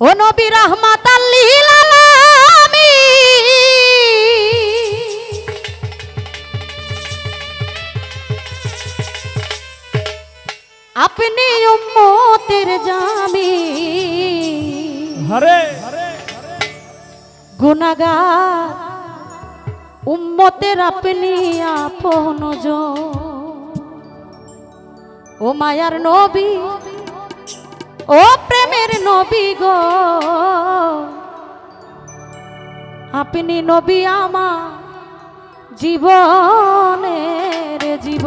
ও নবী রহমাত আপনি উম্মতের জামি। হরে। গুনাগার উম্মতের আপনি আপন ও মায়ার নবী ও নবী গো। আপনি নবী আমা জীবনের জীব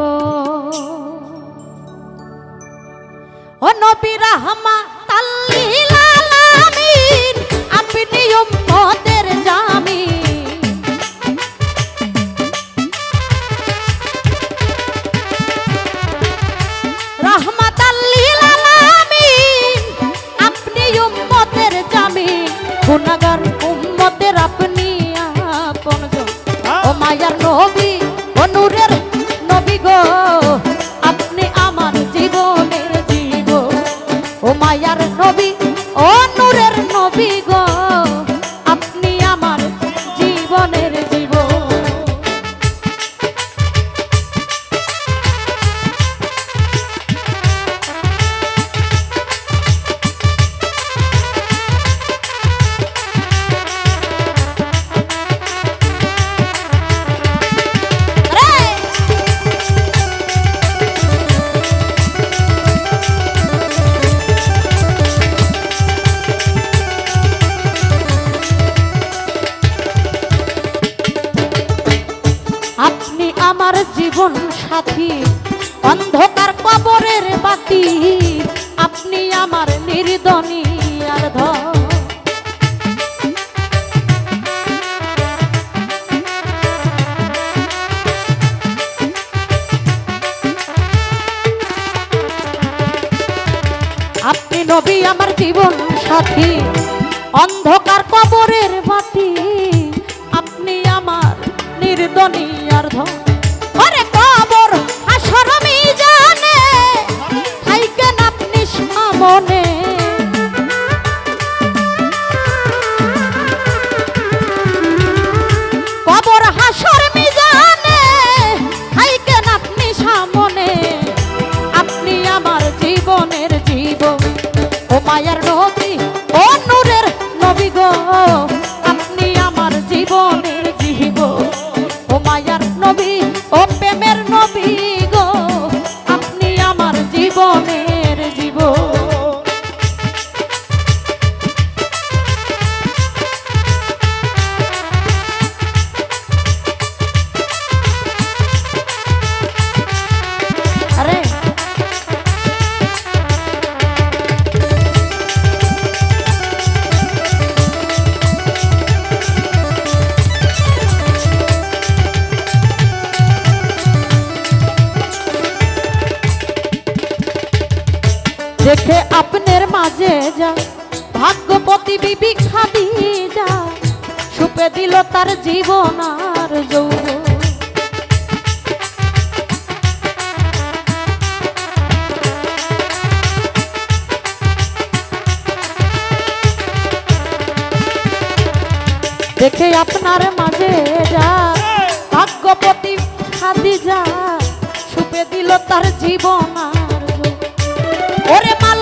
ও নবী রাহমা তাল্লিল জামিন জীবন সাথী, অন্ধকার কবরের বাতি, আপনি আমার নির্দনী আর ধর আপনি নবী আমার জীবন সাথী, অন্ধকার কবরের বাতি, আপনি আমার নির্দনী আর ধন। মায়ার নবী ও নূরের নবী গো। আপনি আমার জীবনের জীব ও মায়ার নবী ও ভাগ্যপতি বিবি খাদি যা, সুপে দিল তার জীবন আর যৌবন দেখে আপনার মাঝে যা, ভাগ্যপতি খাদি যা, সুপে দিল তার জীবন আর। ওরে মাল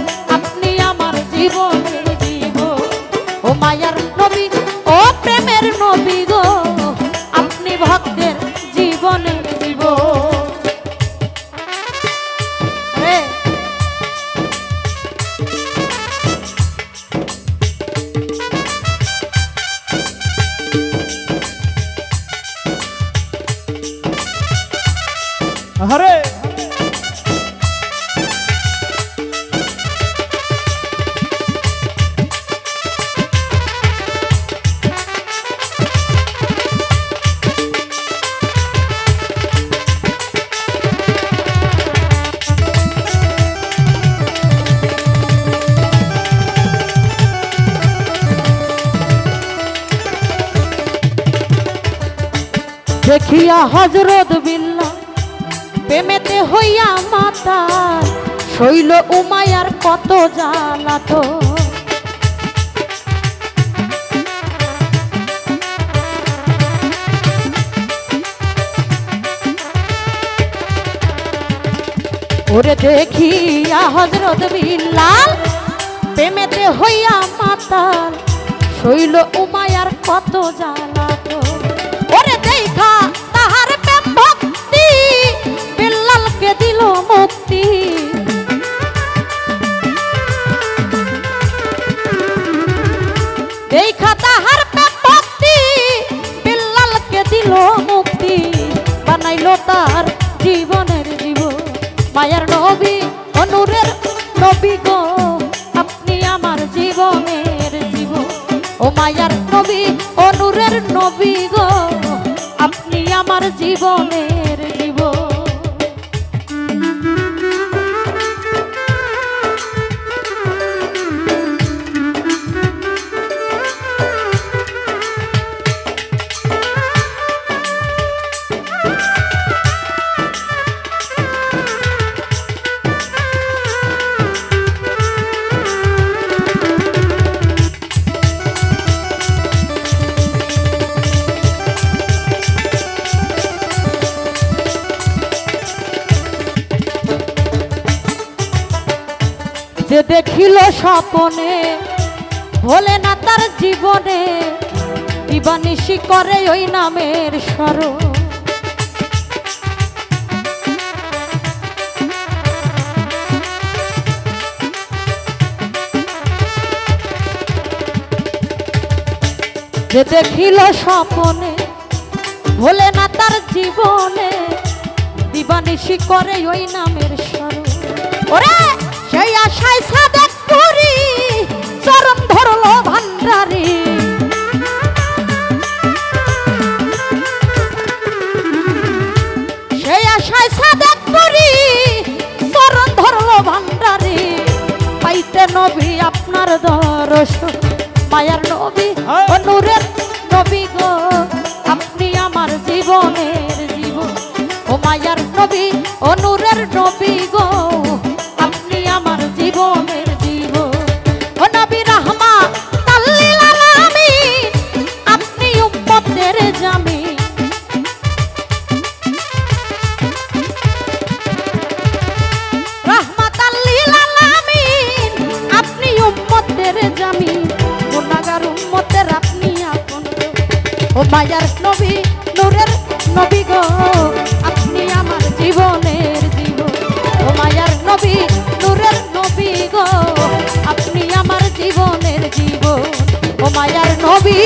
দেখিয়া হজরত বিল্লা প্রেমেতে হইয়া মাতা, শৈল উমায়ার কত জ্বালাত। ওরে দেখিয়া হজরত বিল্লাল প্রেমেতে হইয়া মাতাল শৈল উমায়ার কত জ্বালাত। দিল মুক্তি, বানাইল তার জীবনের জীবন। মায়ার নবী, অনুরের নবী গো, আপনি আমার জীবনের জীবন। ও মায়ার নবী, অনুরের নবী গো, আপনি আমার জীবনের যে দেখিল স্বপনে, ভোলে না তার জীবনে, দিবানিশি করে ওই নামের স্মরণ যে দেখিল স্বপনে, ভোলে না তার জীবনে, দিবানিশি করে ওই নামের স্মরণ ওরে! নবী আপনার দরস মায়ার নবী অনুরের নবী গো আপনি আমার জীবনের জীবন। ও মায়ার নবী অনুরের নবী গো ও মায়ার নবী, নূরের নবী গো, আপনি আমার জীবনের জীবন ও মায়ার নবী, নূরের নবী গো, আপনি আমার জীবনের জীবন ও মায়ার নবী